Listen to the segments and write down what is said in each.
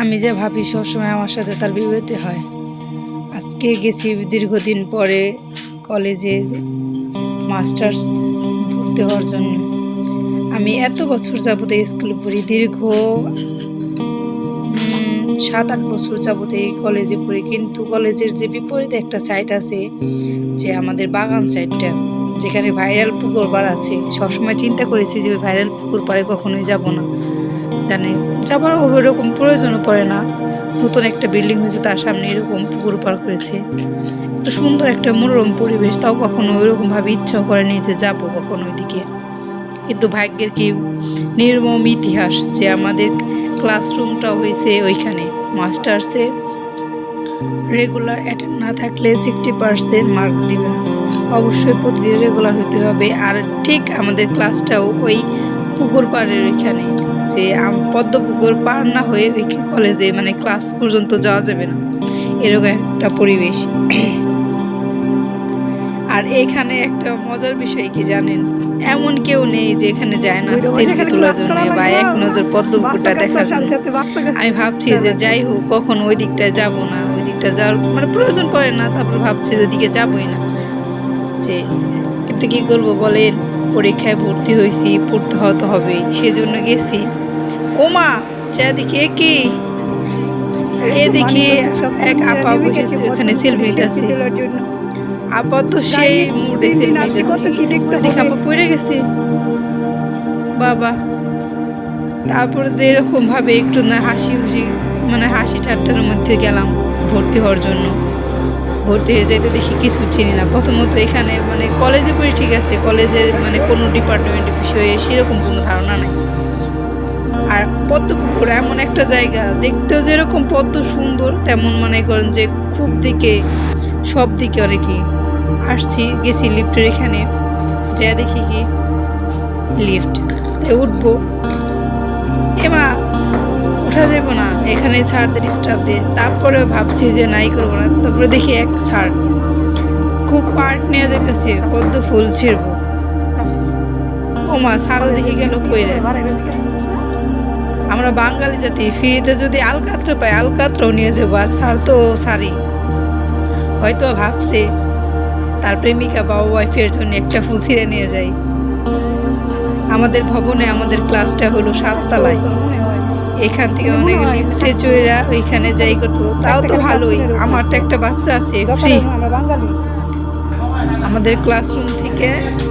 আমি যে ভাবি সবসময় আমার সাথে তার বিপরীতে হয়। আজকে গেছি দীর্ঘদিন পরে কলেজে মাস্টার্স ভর্তি হওয়ার জন্য। আমি এত বছর যাবত স্কুলে পড়ি, দীর্ঘ সাত আট বছর যাবত এই কলেজে পড়ি। কিন্তু কলেজের যে বিপরীতে একটা সাইট আছে, যে আমাদের বাগান সাইডটা যেখানে ভাইরাল পুকুর পাড় আছে, সবসময় চিন্তা করেছি যে ভাইরাল পুকুর পাড়ে কখনোই যাব না। জানে। যাবার ওইরকম প্রয়োজনও পড়ে না। নতুন একটা বিল্ডিং হয়েছে, তার সামনে এরকম পুকুর পার করেছে। একটু সুন্দর একটা মনোরম পরিবেশ, তাও কখনো ওইরকম ভাবে ইচ্ছাও করেনি যে যাব কখনো ওইদিকে। কিন্তু ভাগ্যের কি নির্মম ইতিহাস যে আমাদের ক্লাসরুমটা হয়েছে ওইখানে। মাস্টার্সে রেগুলার অ্যাটেন্ড না থাকলে সিক্সটি পার্সেন্ট মার্ক দিবে না। অবশ্যই প্রতিদিন রেগুলার হতে হবে। আর ঠিক আমাদের ক্লাসটাও ওই পুকুর পাড়ের ওইখানে যে আম- পদ্ম পুকুর পার না হয়ে ওই কলেজে মানে ক্লাস পর্যন্ত যাওয়া যাবে না। এরকম একটা পরিবেশ। আর এখানে একটা মজার বিষয় কি জানেন? এমন কেউ নেই যে এখানে যায় না সেলফি তোলার জন্য বা এক নজর পদ্ম পুকুরটা দেখার জন্য। আমি ভাবছি যে যাই হোক কখন ওই দিকটায় যাব না ওই দিকটা যাওয়ার মানে প্রয়োজন পড়ে না তারপর ভাবছি যে ওদিকে যাবই না। যে কিন্তু কি করব বলেন? পরীক্ষায় ভর্তি হয়েছি পড়তে হতে হবে সেজন্য গেছি। ও মা যা দেখি কি এ দেখি এক আপা বসেছে, ওখানে সেলফি নিতেছে। আপা তো সেই মুডে সেলফি নিতেছে। দেখি আপা পড়ে গেছে। বাবা, তারপর যে এরকম ভাবে একটু না হাসি খুশি মানে হাসি ঠাট্টার মধ্যে গেলাম ভর্তি হওয়ার জন্য। ভর্তি হয়ে যেতে দেখি কিছু চিনি না। প্রথমত এখানে মানে কলেজে পড়ি ঠিক আছে কলেজের মানে কোনো ডিপার্টমেন্টের বিষয়ে সেরকম কোনো ধারণা নাই। আর পদ্মপুকুর এমন একটা জায়গা, দেখতেও যেরকম পদ্ম সুন্দর, তেমন মনে করেন যে খুব দিকে, সব দিকে অনেকই। আসছি, গেছি লিফটের এখানে, যা দেখি কি, লিফট। উঠবো। এমা ওঠা যাব না। এখানে ছাড়দের স্টাফদের তারপরে ভাবছি যে নাই করব না। তারপরে দেখি এক ছাড় খুব পার্ট নিয়ে যেতেছে পদ্ম ফুল ছিড়বো। ও মা সারও দেখি গেল কইরে। আমরা বাঙালি জাতি, ফ্রিতে যদি আলকাত্র পাই, আলকাত্রও নিয়ে যাব আর স্যার তো সারি হয়তো ভাবছে তার প্রেমিকা বা ওয়াইফের জন্য একটা ফুল ছিঁড়ে নিয়ে যাই। আমাদের ভবনে আমাদের ক্লাসটা হলো সাততলায়। এখান থেকে অনেক লিফটে চড়া ওইখানে যাই করতো। তাও তো ভালোই। আমার তো একটা বাচ্চা আছে ফ্রি আমাদের ক্লাসরুম থেকে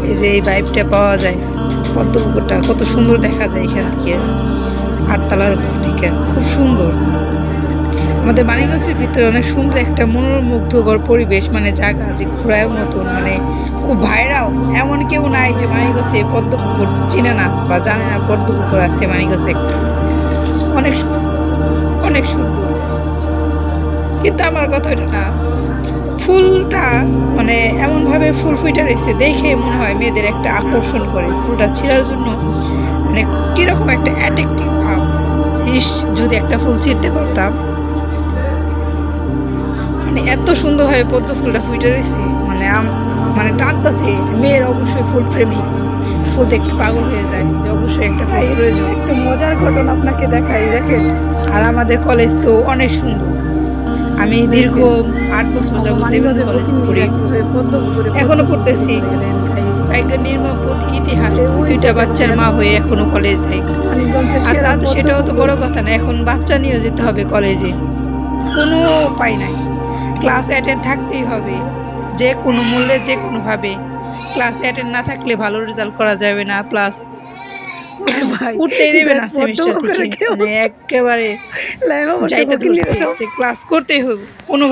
এই যে এই বাইকটা পাওয়া যায় পদ্মপুকুরটা কত সুন্দর দেখা যায় এখান থেকে। আটতলার উপর থেকে খুব সুন্দর। আমাদের মানিকগঞ্জের ভিতরে অনেক সুন্দর একটা মনোমুগ্ধকর পরিবেশ মানে জায়গা যে ঘোরার মতন মানে খুব ভাইরাল এমন কেউ নাই যে মানিকগঞ্জে পদ্মপুকুর চিনে না বা জানে না পদ্মপুকুর আছে মানিকগঞ্জে একটা। অনেক সু- অনেক সুন্দর। কিন্তু আমার কথা ওটা না, ফুলটা মানে এমনভাবে ফুল ফুইটা রয়েছে দেখে মনে হয় মেয়েদের একটা আকর্ষণ করে। ফুলটা ছিঁড়ার জন্য মানে কীরকম একটা অ্যাট্রাকটিভ ভাব। ইস যদি একটা ফুল ছিঁড়তে পারতাম। মানে এত সুন্দরভাবে পদ্ম ফুলটা ফুইটা রয়েছে মানে মানে টানতাছে মেয়ের অবশ্যই ফুল প্রেমী। ফুল দেখতে পাগল হয়ে যায় যে অবশ্যই একটা প্রয়োজন একটু মজার ঘটনা আপনাকে দেখাই দেখেন। আর আমাদের কলেজ তো অনেক সুন্দর। আমি দীর্ঘ আট বছর যাবত কলেজ পড়ি। একভাবে এখনও পড়তেছি। ভাগ্যের নির্মম ইতিহাস দুইটা বাচ্চার মা হয়ে এখনও কলেজ যাই আর তা তো সেটাও তো বড় কথা না এখন বাচ্চা নিয়েও যেতে হবে কলেজে কোনো উপায় নাই। ক্লাস অ্যাটেন্ড থাকতেই হবে যে কোনো মূল্যে যে কোনোভাবে। ক্লাস অ্যাটেন্ড না থাকলে ভালো রেজাল্ট করা যাবে না প্লাস উঠতেই দেবে না সেমিস্টার থেকে। মানে একেবারে যাইতে ক্লাস করতেই হবে। কোনোভাবে